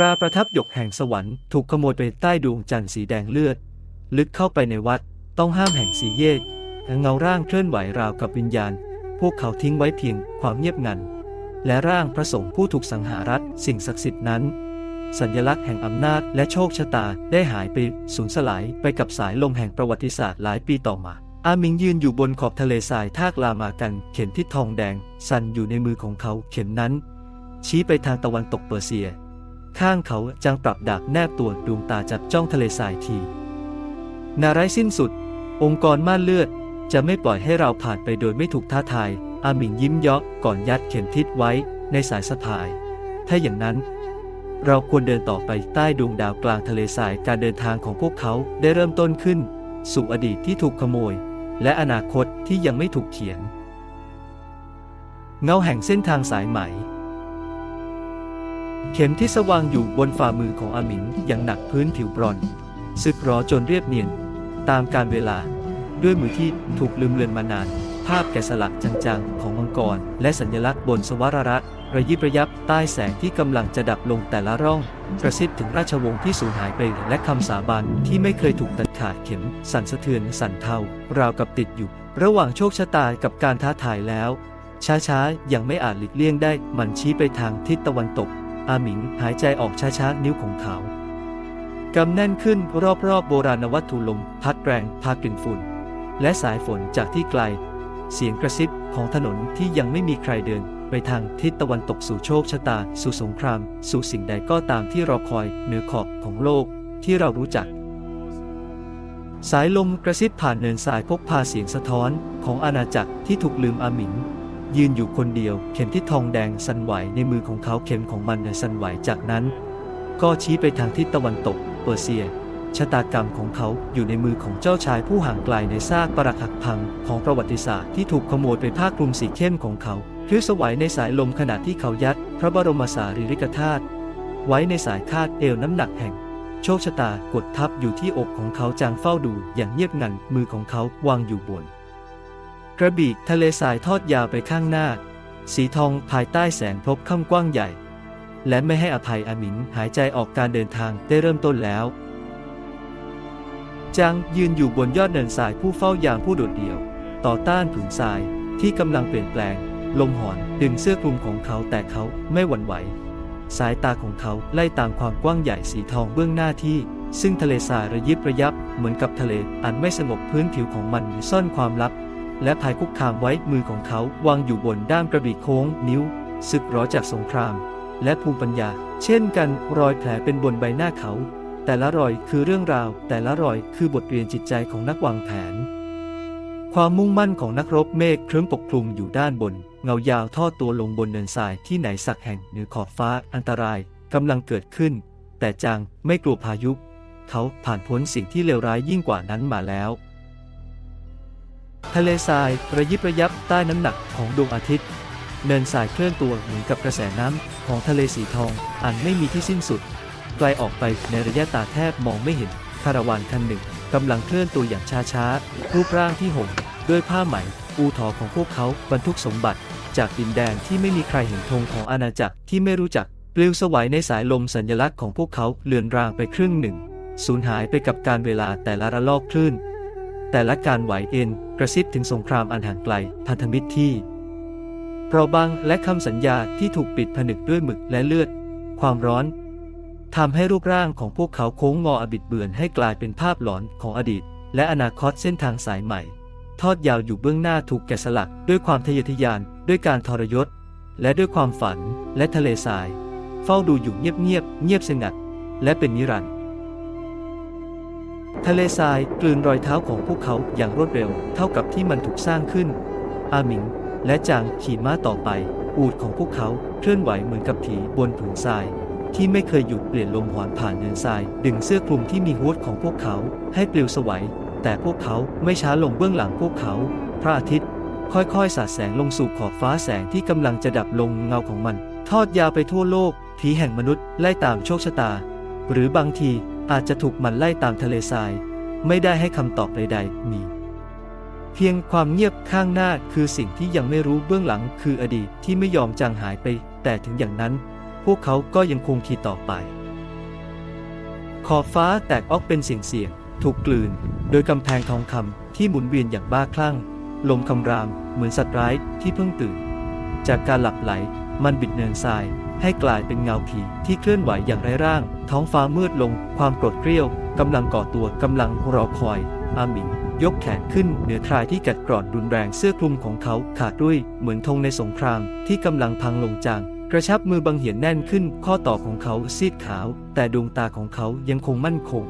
ตราประทับหยกแห่งสวรรค์ถูกขโมยไปใต้ดวงจันทร์สีแดงเลือด ลึกเข้าไปในวัดต้องห้ามแห่งสีเยกเงาร่างเคลื่อนไหวราวกับวิญญาณ พวกเขาทิ้งไว้เพียงความเงียบงัน และร่างพระสงฆ์ผู้ถูกสังหารัฐสิ่งศักดิ์สิทธิ์นั้น สัญลักษณ์แห่งอำนาจและโชคชะตาได้หายไปสูญสลายไปกับสายลมแห่งประวัติศาสตร์หลายปีต่อมา อามิงยืนอยู่บนขอบทะเลทรายทากลามากัน เข็มทิศทองแดง สั่นอยู่ในมือของเขาเข็มนั้น ชี้ไปทางตะวันตกเปอร์เซีย ข้างเขาจางปรับดาบแนบตัวดวงตาจับจ้องทะเลทรายที นาไร้สิ้นสุด องค์กรม่านเลือด จะไม่ปล่อยให้เราผ่านไปโดยไม่ถูกท้าทาย อาหมิงยิ้มเยาะก่อนยัดเข็มทิศไว้ในสายสะพาย ถ้าอย่างนั้น เราควรเดินต่อไปใต้ดวงดาวกลางทะเลทรายการเดินทางของพวกเขาได้เริ่มต้นขึ้น สู่อดีตที่ถูกขโมย และอนาคตที่ยังไม่ถูกเขียน เงาแห่งเส้นทางสายไหม เข็มที่สว่างอยู่บนฝ่ามือของอาหมิงอย่างหนักพื้นผิวบรอนซึกรอจนเรียบเนียน ตามการเวลา ด้วยมือที่ถูกลืมเลือนมานาน ภาพแกะสลักจางๆ ของมังกร และสัญลักษณ์บนสวรรัตน์ระยิบระยับใต้แสงที่กำลังจะดับลงแต่ละร่อง กระซิบถึงราชวงศ์ที่สูญหายไปและคำสาบานที่ไม่เคยถูกตัดขาดเข็ม สั่นสะเทือนสั่นเทาราวกับติดอยู่ ระหว่างโชคชะตากับการท้าทายแล้ว ช้าๆยังไม่อาจหลีกเลี่ยงได้มันชี้ไปทางทิศตะวันตก อาหมิงหายใจออกช้าๆ นิ้วของเขากำแน่นขึ้นรอบๆ โบราณวัตถุลมพัดแรงพากลิ่นฝุ่น และสายฝนจากที่ไกล เสียงกระซิบของถนนที่ยังไม่มีใครเดิน ไปทางทิศตะวันตกสู่โชคชะตา สู่สงคราม สู่สิ่งใดก็ตามที่รอคอยเหนือขอบของโลกที่เรารู้จัก สายลมกระซิบผ่านเนินสายพกพาเสียงสะท้อนของอาณาจักรที่ถูกลืมอาหมิง ยืนอยู่คนเดียว เข็มที่ทองแดงสั่นไหวในมือของเขาเข็มของมันสั่นไหวจากนั้น ก็ชี้ไปทางทิศตะวันตกเปอร์เซียชะตากรรมของเขาอยู่ในมือของเจ้าชายผู้ห่างไกลในซากปรักหักพังของประวัติศาสตร์ที่ถูกขโมยไปผ้าคลุมสีเข้มของเขาพลิ้วสวัยในสายลมขณะที่เขายัด พระบรมสารีริกธาตุไว้ในสายคาดเอวน้ำหนักแห่ง โชคชะตากดทับอยู่ที่อกของเขาจางเฝ้าดูอย่างเงียบงันมือของเขาวางอยู่บน กระบี่ทะเลทรายทอดยาวไปข้างหน้า สีทองภายใต้แสงพบค่ำกว้างใหญ่ และไม่ให้อภัยอามิงหายใจออกการเดินทางได้เริ่มต้นแล้ว จางยืนอยู่บนยอดเนินทรายผู้เฝ้ายามผู้โดดเดี่ยว ต่อต้านผืนทรายที่กำลังเปลี่ยนแปลง ลมหอนดึงเสื้อคลุมของเขาแต่เขาไม่หวั่นไหว สายตาของเขาไล่ตามความกว้างใหญ่สีทองเบื้องหน้าที่ ซึ่งทะเลทรายระยิบระยับเหมือนกับทะเลอันไม่สงบพื้นผิวของมันซ่อนความลับ และภายคุกคามไว้มือของเขาวางอยู่บนด้ามกระบี่โค้ง นิ้วสึกหรอจากสงคราม และภูมิปัญญา เช่นกันรอยแผลเป็นบนใบหน้าเขา แต่ละรอยคือเรื่องราว แต่ละรอยคือบทเรียนจิตใจของนักวางแผน ความมุ่งมั่นของนักรบเมฆครึ้มปกคลุมอยู่ด้านบน เงายาวทอดตัวลงบนเนินทรายที่ไหนสักแห่งเหนือขอบฟ้าอันตรายกำลังเกิดขึ้น แต่จางไม่กลัวพายุ เขาผ่านพ้นสิ่งที่เลวร้ายยิ่งกว่านั้นมาแล้ว ทะเลทรายระยิบระยับใต้น้ำหนักของดวงอาทิตย์ เนินทรายเคลื่อนตัวเหมือนกับกระแสน้ำของทะเลสีทองอันไม่มีที่สิ้นสุดไกลออกไปในระยะตาแทบมองไม่เห็นคาราวานคันหนึ่งกำลังเคลื่อนตัวอย่างช้าๆ รูปร่างที่ห่มด้วยผ้าไหมอูทอของพวกเขาบรรทุกสมบัติ จากดินแดนที่ไม่มีใครเห็นธงของอาณาจักรที่ไม่รู้จักปลิวสวัยในสายลมสัญลักษณ์ของพวกเขาเลือนรางไปครึ่งหนึ่งสูญหายไปกับการเวลาแต่ละระลอกคลื่น แต่ละการไหวเอ็นกระซิบถึงสงครามอันห่างไกลพันธมิตรที่เปราะบางและคำสัญญาที่ถูกปิดผนึกด้วยหมึกและเลือด ความร้อนทำให้รูปร่างของพวกเขาโค้งงออบิดเบือนให้กลายเป็นภาพหลอนของอดีต และอนาคตเส้นทางสายใหม่ ทอดยาวอยู่เบื้องหน้าถูกแกะสลักด้วยความทะเยอทะยานด้วยการทรยศ และด้วยความฝันและทะเลทราย เฝ้าดูอยู่เงียบเงียบๆเงียบสงัด และเป็นนิรันดร์ ทะเลทรายกลืนรอยเท้าของพวกเขาอย่างรวดเร็ว เท่ากับที่มันถูกสร้างขึ้น อาหมิง และจางขี่ม้าต่อไป อูดของพวกเขาเคลื่อนไหวเหมือนกับผีบนผืนทราย ที่ไม่เคยหยุดเปลี่ยนลมหวนผ่านเนินทราย ดึงเสื้อคลุมที่มีฮูดของพวกเขาให้ปลิวสวัย แต่พวกเขาไม่ช้าลงเบื้องหลังพวกเขา พระอาทิตย์ ค่อยๆสาดแสงลงสู่ขอบฟ้าแสงที่กำลังจะดับลงเงาของมัน ทอดยาวไปทั่วโลกผีแห่งมนุษย์ไล่ตามโชคชะตา หรือบางที อาจจะถูกมันไล่ตามทะเลทราย ไม่ได้ให้คำตอบใดๆมีเพียงความเงียบข้างหน้าคือสิ่งที่ยังไม่รู้เบื้องหลังคืออดีตที่ไม่ยอมจางหายไป แต่ถึงอย่างนั้น พวกเขาก็ยังคงขี่ต่อไป ขอบฟ้าแตกออกเป็นเสียงเสียงถูกกลืน โดยกำแพงทองคำที่หมุนเวียนอย่างบ้าคลั่ง ลมคำรามเหมือนสัตว์ร้ายที่เพิ่งตื่น จากการหลับไหลมันบิดเนินทราย ให้กลายเป็นเงาผีที่เคลื่อนไหวอย่างไร้ร่าง ท้องฟ้ามืดลง ความโกรธเกรี้ยวกำลังก่อตัวกำลังรอคอย อามิงยกแขนขึ้นเหนือคลายที่กัดกร่อนรุนแรงเสื้อคลุมของเขาขาดด้วยเหมือนธงในสงครามที่กำลังพังลงจางกระชับมือบังเหียนแน่นขึ้น ข้อต่อของเขาซีดขาว แต่ดวงตาของเขายังคงมั่นคง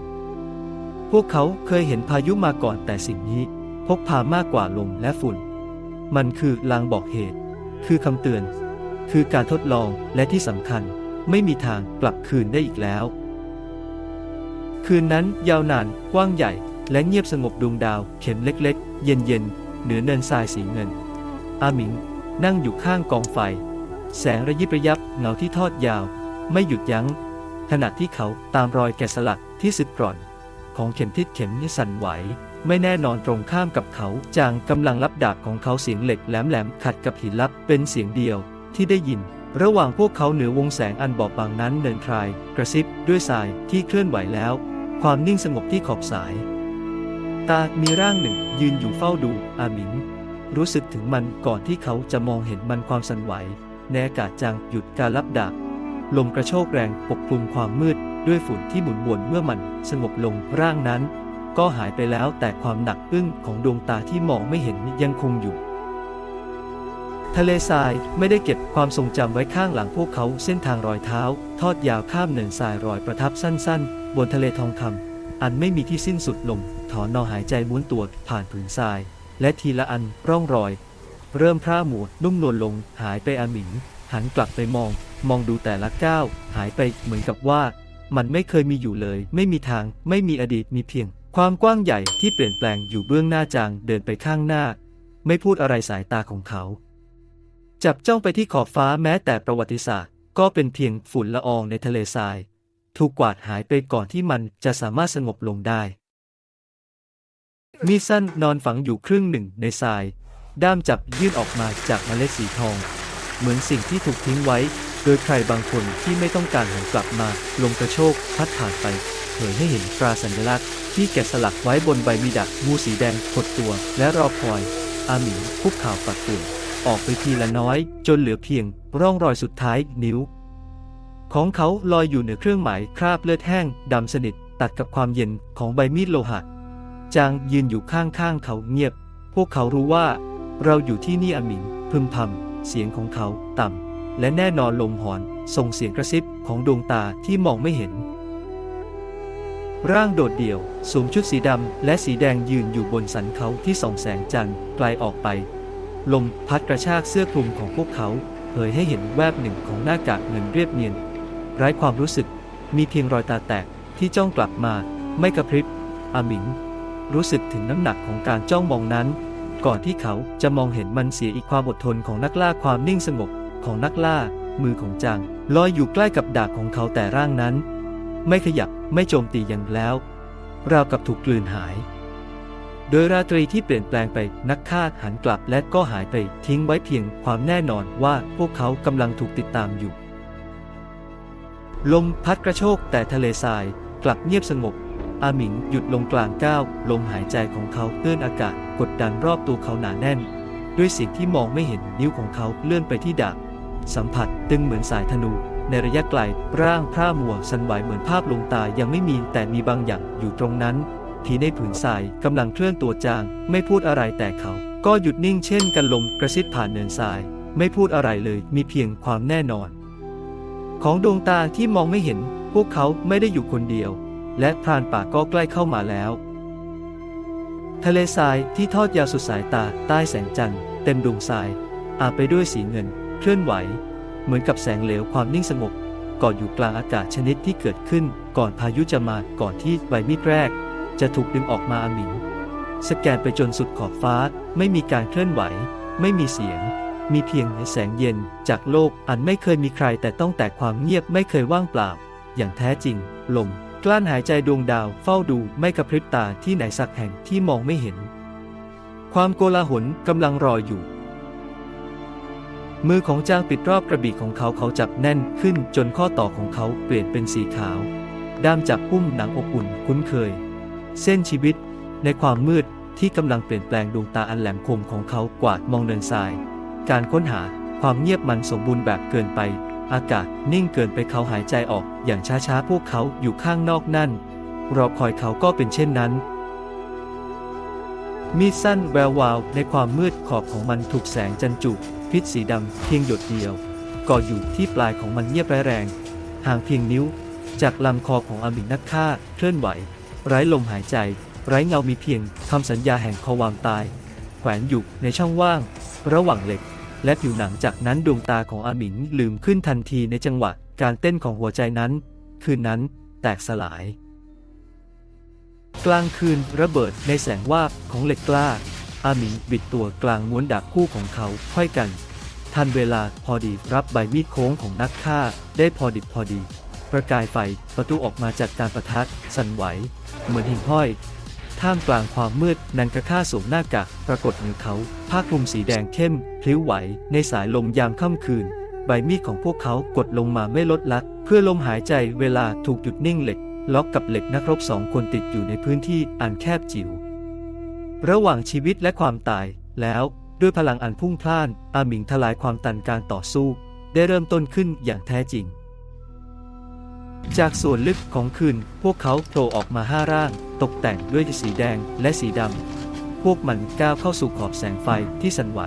พวกเขาเคยเห็นพายุมาก่อนแต่สิ่งนี้ พกพามากกว่าลมและฝุ่น มันคือลางบอกเหตุ คือคำเตือน คือการทดลองและที่สำคัญไม่มีทางกลับคืนได้อีกแล้ว คืนนั้นยาวนานกว้างใหญ่ และเงียบสงบดวงดาว เข็มเล็กๆ เย็นๆ เหนือเนินทรายสีเงิน อาหมิงนั่งอยู่ข้างกองไฟ แสงระยิบระยับเงาที่ทอดยาว ไม่หยุดยัง้ง ขณะที่เขาตามรอยแกะสลักที่สึกกร่อน ของเข็มทิศเข็มนี่สั่นไหวไม่แน่นอนตรงข้ามกับเขาจางกำลังรับดาบของเขาเสียงเหล็กแหลมๆขัดกับหินลับเป็นเสียงเดียว ที่ได้ยิน ระหว่างพวกเขาเหนือวงแสงอันบอบบางนั้นเดินทราย กระซิบด้วยสายที่เคลื่อนไหวแล้ว ความนิ่งสงบที่ขอบสาย ตามีร่างหนึ่งยืนอยู่เฝ้าดูอาหมิง รู้สึกถึงมันก่อนที่เขาจะมองเห็นมันความสั่นไหวในอากาศจางหยุดการรับดาบลมกระโชกแรงปกคลุมความมืด ด้วยฝุ่นที่หมุนวนเมื่อมันสงบลงร่างนั้น ก็หายไปแล้วแต่ความหนักอึ้งของดวงตาที่มองไม่เห็นยังคงอยู่ ทะเลทรายไม่ได้เก็บความทรงจำไว้ข้างหลังพวกเขาเส้นทางรอยเท้า ทอดยาวข้ามเนินทรายรอยประทับสั้นๆ บนทะเลทองคำอันไม่มีที่สิ้นสุดลง ถอนนอหายใจม้วนตัวผ่านผืนทราย และทีละอันร่องรอย เริ่มพร่าหมัวนุ่มนวลลงหายไปอาหมิง หันกลับไปมอง มองดูแต่ละก้าวหายไปเหมือนกับว่า มันไม่เคยมีอยู่เลย ไม่มีทาง ไม่มีอดีตมีเพียง ความกว้างใหญ่ที่เปลี่ยนแปลงอยู่เบื้องหน้าจางเดินไปข้างหน้า ไม่พูดอะไรสายตาของเขา จับจ้องไปที่ขอบฟ้าแม้แต่ประวัติศาสตร์ ก็เป็นเพียงฝุ่นละอองในทะเลทราย ถูกกวาดหายไปก่อนที่มันจะสามารถสงบลงได้มีสั้นนอนฝังอยู่ครึ่งหนึ่งในทราย ด้ามจับยื่นออกมาจากเมล็ดสีทอง เหมือนสิ่งที่ถูกทิ้งไว้ โดยใครบางคนที่ไม่ต้องการหันกลับมา ลมกระโชกพัดผ่านไป เผยให้เห็นตราสัญลักษณ์ที่แกะสลักไว้บนใบมีดะงูสีแดงขดตัว และรอคอย อาหมิงคุกข่าวปัดปุ่น ออกไปทีละน้อย จนเหลือเพียงร่องรอยสุดท้ายนิ้ว ของเขาลอยอยู่เหนือเครื่องหมายคราบเลือดแห้งดำสนิทตัดกับความเย็นของใบมีดโลหะจางยืนอยู่ข้างๆเขาเงียบ พวกเขารู้ว่า เราอยู่ที่นี่อามิงพึมพำเสียงของเขาต่ำและแน่นอนลมหอนส่งเสียงกระซิบของดวงตาที่มองไม่เห็น ร่างโดดเดี่ยวสวมชุดสีดำและสีแดงยืนอยู่บนสันเขาที่ส่องแสงจันทร์ไกลออกไป ลมพัดกระชากเสื้อคลุมของพวกเขาเผยให้เห็นแวบหนึ่งของหน้ากากเงินเรียบเนียนไร้ความรู้สึกมีเพียงรอยตาแตกที่จ้องกลับมา ไม่กระพริบอาหมิง รู้สึกถึงน้ำหนักของการจ้องมองนั้น ก่อนที่เขาจะมองเห็นมันเสียอีกความอดทนของนักล่าความนิ่งสงบของนักล่า มือของจางลอยอยู่ใกล้กับดาบของเขาแต่ร่างนั้น ไม่ขยับไม่โจมตีอย่างแล้ว ราวกับถูกกลืนหาย โดยราตรีที่เปลี่ยนแปลงไปนักฆ่าหันกลับและก็หายไปทิ้งไว้เพียงความแน่นอนว่าพวกเขากำลังถูกติดตามอยู่ ลมพัดกระโชกแต่ทะเลทรายกลับเงียบสงบ อาหมิงหยุดลงกลางก้าวลมหายใจของเขาเตื้อนอากาศกดดันรอบตัวเขาหนาแน่น ด้วยสิ่งที่มองไม่เห็นนิ้วของเขาเลื่อนไปที่ดาบสัมผัสตึงเหมือนสายธนู ในระยะไกลร่างพร่ามัวสั่นไหวเหมือนภาพลงตายังไม่มีแต่มีบางอย่างอยู่ตรงนั้น ผีในผืนทรายกำลังเคลื่อนตัวจาง ไม่พูดอะไรแต่เขา ก็หยุดนิ่งเช่นกันลมกระซิบผ่านเนินทราย ไม่พูดอะไรเลยมีเพียงความแน่นอน ของดวงตาที่มองไม่เห็น พวกเขาไม่ได้อยู่คนเดียว และพรานป่าก็ใกล้เข้ามาแล้ว ทะเลทรายที่ทอดยาวสุดสายตาใต้แสงจันทร์เต็มดวงทราย อาบไปด้วยสีเงิน เคลื่อนไหว เหมือนกับแสงเหลวความนิ่งสงบเกาะอยู่กลางอากาศชนิดที่เกิดขึ้น ก่อนพายุจะมาก่อนที่ใบมีดแรก จะถูกดึงออกมาอาหมิงสแกนไปจนสุดขอบฟ้า ไม่มีการเคลื่อนไหว ไม่มีเสียง มีเพียงแสงเย็นจากโลกอันไม่เคยมีใครแต่ต้องแต่ความเงียบไม่เคยว่างเปล่า อย่างแท้จริง ลมกลั้นหายใจดวงดาวเฝ้าดูไม่กระพริบตาที่ไหนสักแห่งที่มองไม่เห็น ความโกลาหลกำลังรออยู่ มือของจางปิดรอบกระบี่ของเขาเขาจับแน่นขึ้นจนข้อต่อของเขาเปลี่ยนเป็นสีขาวด้ามจับพุ่มหนังอบอุ่นคุ้นเคย เส้นชีวิต ในความมืดที่กำลังเปลี่ยนแปลงดวงตาอันแหลมคมของเขากวาดมองเนินทราย การค้นหาความเงียบมันสมบูรณ์แบบเกินไป อากาศนิ่งเกินไปเขาหายใจออกอย่างช้าๆพวกเขาอยู่ข้างนอกนั่นรอคอยเขาก็เป็นเช่นนั้น มีสั้นแวววาวในความมืดขอบของมันถูกแสงจันจุพิษสีดำเพียงหยดเดียวก่ออยู่ที่ปลายของมันเงียบแรงห่างเพียงนิ้ว จากลำคอของอามินักฆ่าเคลื่อนไหว ไร้ลมหายใจ ไร้เงามีเพียงคำสัญญาแห่งความตาย แขวนอยู่ในช่องว่าง ระหว่างเหล็ก และผิวหนังจากนั้นดวงตาของอาหมิงลืมขึ้นทันทีในจังหวะการเต้นของหัวใจนั้น คืนนั้นแตกสลาย กลางคืนระเบิดในแสงวาบของเหล็กกล้า อาหมิงบิดตัวกลางม้วนดาบคู่ของเขาค่อยกัน ทันเวลาพอดีรับใบมีดโค้งของนักฆ่าได้พอดิบพอดี ประกายไฟประตูออกมาจากการประทัดสั่นไหว เหมือนหิ่งห้อย ท่ามกลางความมืดนันกระฆ่าสวมหน้ากากปรากฏเหนือเขาผ้าคลุมสีแดงเข้มพลิ้วไหว ในสายลมยามค่ำคืน ใบมีดของพวกเขากดลงมาไม่ลดละเพื่อลมหายใจเวลาถูกหยุดนิ่งเหล็ก ล็อกกับเหล็กนักรบสองคนติดอยู่ในพื้นที่อันแคบจิ๋วระหว่างชีวิตและความตายแล้วด้วยพลังอันพุ่งพล่าน อาหมิงทลายความตันการต่อสู้ ได้เริ่มต้นขึ้นอย่างแท้จริง จากส่วนลึกของคืน พวกเขาโผล่ออกมาห้าร่าง ตกแต่งด้วยสีแดงและสีดำ พวกมันก้าวเข้าสู่ขอบแสงไฟที่สั่นไหว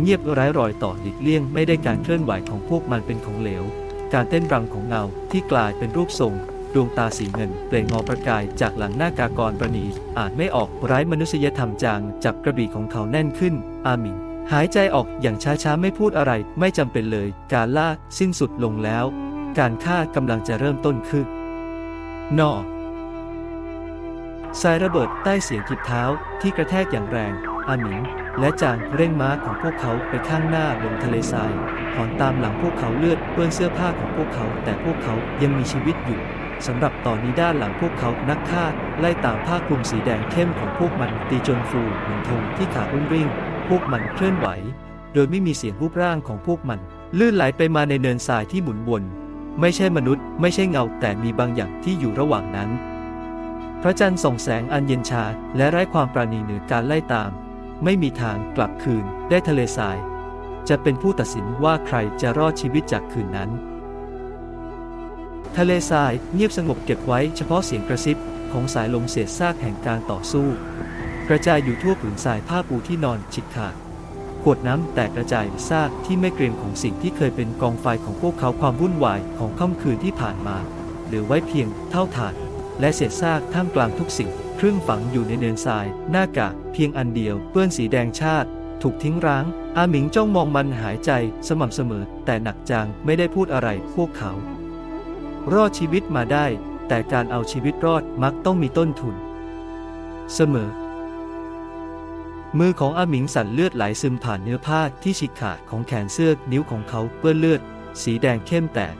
เงียบไร้รอยต่อหลีกเลี่ยงไม่ได้การเคลื่อนไหวของพวกมันเป็นของเหลว การเต้นรำของเงาที่กลายเป็นรูปทรง ดวงตาสีเงิน เปล่งงอประกายจากหลังหน้ากากรประณีอานไม่ออกไร้มนุษยธรรมจางจับกระบี่ของเขาแน่นขึ้น อาหมิงหายใจออกอย่างช้าๆไม่พูดอะไร ไม่จำเป็นเลย การล่าสิ้นสุดลงแล้ว การฆ่ากำลังจะเริ่มต้นขึ้น นอสายระเบิดใต้เสียงทิบเท้าที่กระแทกอย่างแรง อาหมิง และจางเร่งม้าของพวกเขาไปข้างหน้าลงทะเลทรายถอนตามหลังพวกเขาเลือดเปื้อนเสื้อผ้าของพวกเขา แต่พวกเขายังมีชีวิตอยู่สำหรับตอนนี้ด้านหลังพวกเขานักฆ่าไล่ตามผ้าคลุมสีแดงเข้มของพวกมันตีจนฟูเหมือนธงที่ขารุ่งริ่ง พวกมันเคลื่อนไหว โดยไม่มีเสียงรูปร่างของพวกมัน ลื่นไหลไปมาในเนินทรายที่หมุนวน ไม่ใช่มนุษย์ ไม่ใช่เงา แต่มีบางอย่างที่อยู่ระหว่างนั้น พระจันทร์ส่องแสงอันเย็นชา และไร้ความปราณีเหนือการไล่ตาม ไม่มีทางกลับคืน ได้ทะเลทราย จะเป็นผู้ตัดสินว่าใครจะรอดชีวิตจากคืนนั้น ทะเลทรายเงียบสงบเก็บไว้เฉพาะเสียงกระซิบของสายลมเศษซากแห่งการต่อสู้ กระจายอยู่ทั่วผืนทรายผ้าปูที่นอนฉิดขาด ขวดน้ำแตกกระจายซากที่ไม่เกรียมของสิ่งที่เคยเป็นกองไฟของพวกเขาความวุ่นวายของค่ำคืนที่ผ่านมา เหลือไว้เพียงเท่าฐาน และเศษซากท่ามกลางทุกสิ่งครึ่งฝังอยู่ในเนินทราย หน้ากากเพียงอันเดียว เปื้อนสีแดงชาติ ถูกทิ้งร้าง อาหมิงจ้องมองมันหายใจสม่ำเสมอ แต่หนักจางไม่ได้พูดอะไรพวกเขา รอดชีวิตมาได้ แต่การเอาชีวิตรอดมักต้องมีต้นทุน เสมอ มือของอาหมิงสั่นเลือดไหลซึมผ่านเนื้อผ้าที่ฉีกขาดของแขนเสื้อนิ้วของเขาเปื้อนเลือด สีแดงเข้มแตก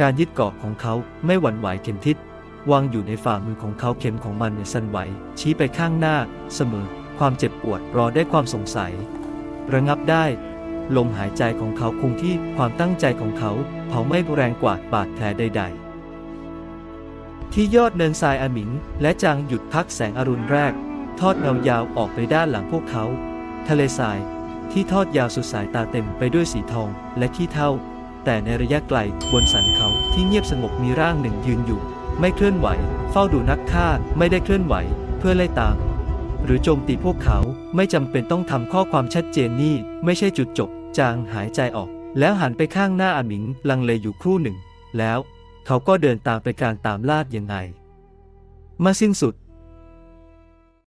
การยึดเกาะของเขาไม่หวั่นไหวเข็มทิศวางอยู่ในฝ่ามือของเขาเข็มของมันสั่นไหว ชี้ไปข้างหน้า เสมอ ความเจ็บปวดรอได้ความสงสัย ระงับได้ ลมหายใจของเขาคงที่ความตั้งใจของเขาเผาไม่แรงกว่าบาดแผลใด ๆ ที่ยอดเนินทรายอาหมิง และจางหยุดพักแสงอรุณแรก ทอดเงายาวออกไปด้านหลังพวกเขา ทะเลทรายที่ทอดยาวสุดสายตาเต็มไปด้วยสีทองและขี้เถ้าแต่ในระยะไกลบนสันเขาที่เงียบสงบมีร่างหนึ่งยืนอยู่ ไม่เคลื่อนไหว เฝ้าดูนักฆ่าไม่ได้เคลื่อนไหว เพื่อไล่ตาม หรือโจมตีพวกเขาไม่จำเป็นต้องทำข้อความชัดเจนนี่ไม่ใช่จุดจบ จางหายใจออก แล้วหันไปข้างหน้าอาหมิงลังเลอยู่ครู่หนึ่ง แล้ว เขาก็เดินตามไปกลางตามลาดยังไง มาสิ้นสุด